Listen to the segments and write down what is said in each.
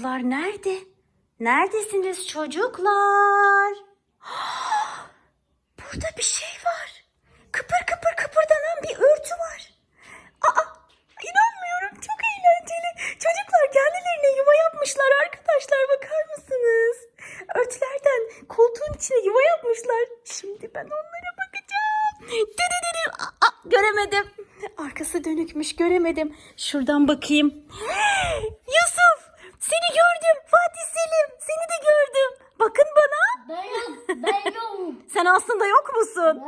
Çocuklar nerede? Neredesiniz çocuklar? Burada bir şey var. Kıpır kıpır kıpırdanan bir örtü var. Aa, inanmıyorum. Çok eğlenceli. Çocuklar kendilerine yuva yapmışlar arkadaşlar. Bakar mısınız? Örtülerden koltuğun içine yuva yapmışlar. Şimdi ben onlara bakacağım. Aa, aa, göremedim. Arkası dönükmüş göremedim. Şuradan bakayım. Yusuf seni gördüm. Fatih Selim seni de gördüm. Bakın bana. Ben yok. Ben yok. Sen aslında yok musun?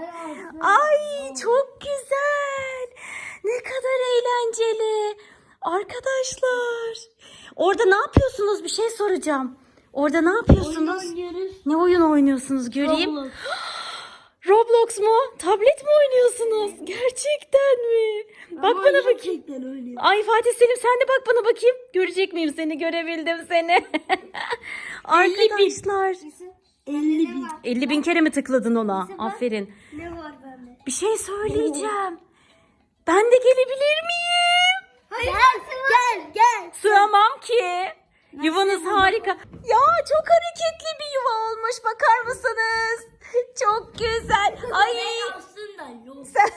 Ay çok güzel. Ne kadar eğlenceli. Arkadaşlar. Orada ne yapıyorsunuz? Bir şey soracağım. Orada ne yapıyorsunuz? Ne oyun oynuyorsunuz göreyim. Roblox. Roblox mu? Tablet mi oynuyorsunuz? Gerçekten mi? Bak Ama bana bakayım. Ay Fatih Selim sen de bak bana bakayım. Görecek miyim seni? Görebildim seni. Arkadaşlar. 50 bin. 50 bin kere mi tıkladın ona? Aferin. Ne var bende? Bir şey söyleyeceğim. Ben de gelebilir miyim? Hayır. Gel, gel, gel. Sığamam ki. Yuvanız harika. Ya çok hareketli bir yuva olmuş. Bakar mısınız? Çok güzel. Ay. Sen...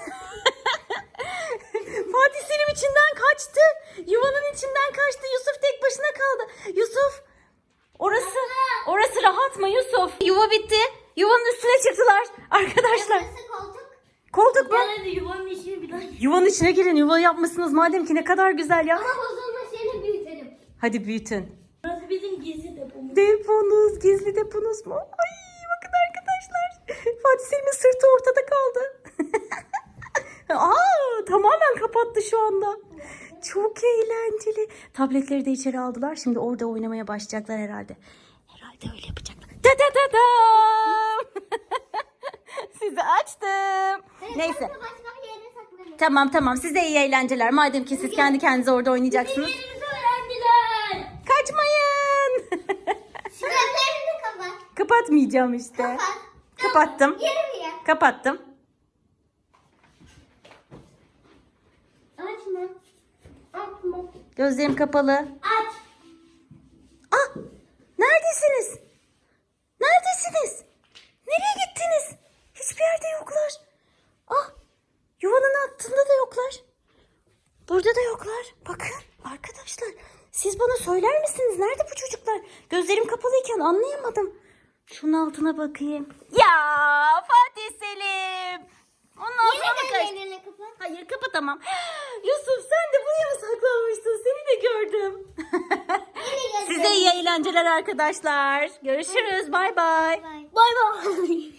Fatih Selim içinden kaçtı. Yuvanın içinden kaçtı. Yusuf tek başına kaldı. Yusuf. Orası orası rahat mı Yusuf? Yuva bitti. Yuvanın üstüne çıktılar. Arkadaşlar. Burası koltuk. Koltuk mu? Hadi yuvanın içine bir daha. Yuvanın içine girin. Yuva yapmışsınız madem ki ne kadar güzel ya. Ama bozulma şeyini büyütelim. Hadi büyütün. Burası bizim gizli depomuz. Deponuz, gizli deponuz mu? Ay bakın arkadaşlar. Fatih Selim'in sırtı ortada kaldı. Aa, tamamen kapattı şu anda. Çok eğlenceli. Tabletleri de içeri aldılar. Şimdi orada oynamaya başlayacaklar herhalde. Herhalde öyle yapacaklar. Da da da da. Sizi açtım. Neyse. Başka bir yere saklanın. Tamam tamam size iyi eğlenceler. Madem ki siz kendi kendinize orada oynayacaksınız. Yerimizi öğrendiler. Kaçmayın. Gözlerini kapat. Kapatmayacağım işte. Kapat. Kapattım. Yürü bir yer. Kapattım. Açma. Açma. Gözlerim kapalı. Yoklar. Bakın arkadaşlar. Siz bana söyler misiniz? Nerede bu çocuklar? Gözlerim kapalıyken anlayamadım. Şunun altına bakayım. Ya Fatih Selim. Ondan sonra mı kapat. Hayır kapatamam. Yusuf sen de buraya mı saklanmıştın? Seni de gördüm. Size iyi eğlenceler arkadaşlar. Görüşürüz. Bay bay. Bay bay.